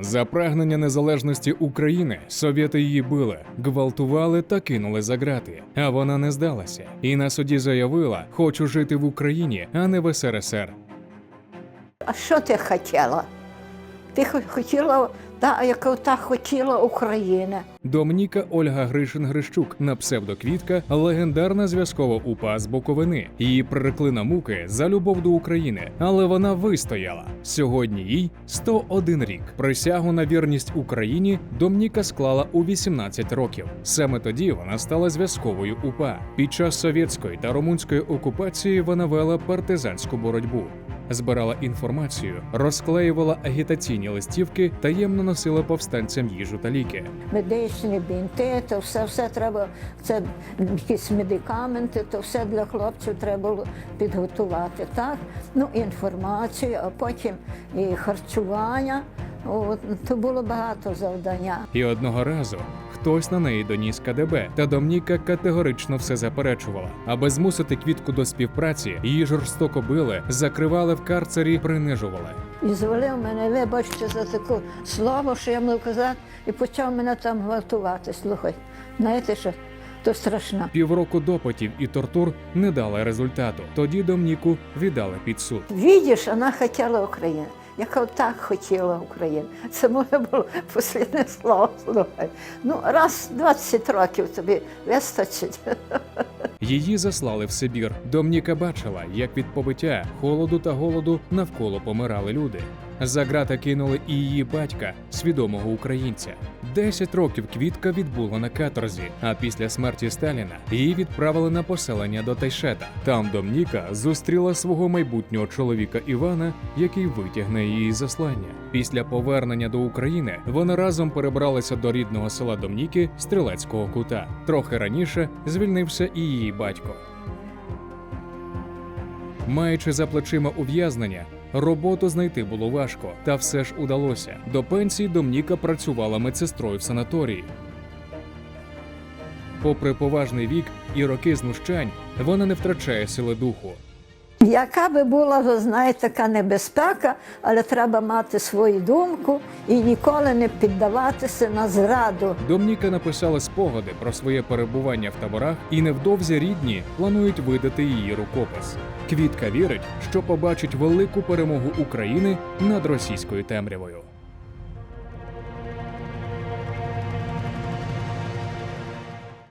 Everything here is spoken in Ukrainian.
За прагнення незалежності України совєти її били, гвалтували та кинули за грати. А вона не здалася і на суді заявила: хочу жити в Україні, а не в СРСР. А що ти хотіла? Ти хотіла, та, яка та хотіла Україна. Домніка Ольга Гришин Грищук на псевдоквітка легендарна зв'язкова упа з Буковини. Її прирекли на муки за любов до України, але вона вистояла. Сьогодні їй 101 рік. Присягу на вірність Україні Домніка склала у 18 років. Саме тоді вона стала зв'язковою УПА. Під час совєтської та румунської окупації вона вела партизанську боротьбу. Збирала інформацію, розклеювала агітаційні листівки, таємно носила повстанцям їжу та ліки. Медичні бінти, то все, все треба, це якісь медикаменти, то все для хлопців треба було підготувати. Так? Ну, інформацію, а потім і харчування. От, то було багато завдання. І одного разу хтось на неї доніс КДБ, та Домніка категорично все заперечувала. Аби змусити квітку до співпраці, її жорстоко били, закривали в карцері, принижували. І звалив мене, вибачте за таке слово, що я мав казати, і почав мене там гвалтувати. Слухай, знаєте що, то страшно. Півроку допитів і тортур не дали результату. Тоді Домніку віддали під суд. Видиш, вона хотіла Україну. Яка так хотіла Україну. Це моє було послідне слово. Ну, раз 20 років тобі вистачить. Її заслали в Сибір. Домніка бачила, як від побиття, холоду та голоду навколо помирали люди. За грата кинули і її батька, свідомого українця. Десять років квітка відбула на каторзі, а після смерті Сталіна її відправили на поселення до Тайшета. Там Домніка зустріла свого майбутнього чоловіка Івана, який витягне її заслання. Після повернення до України вони разом перебралися до рідного села Домніки Стрілецького кута. Трохи раніше звільнився і її батько. Маючи за плечима ув'язнення, роботу знайти було важко, та все ж удалося. До пенсії Домніка працювала медсестрою в санаторії. Попри поважний вік і роки знущань, вона не втрачає сили духу. Яка би була, ви знаєте, така небезпека, але треба мати свою думку і ніколи не піддаватися на зраду. Домніка написала спогади про своє перебування в таборах, і невдовзі рідні планують видати її рукопис. Квітка вірить, що побачить велику перемогу України над російською темрявою.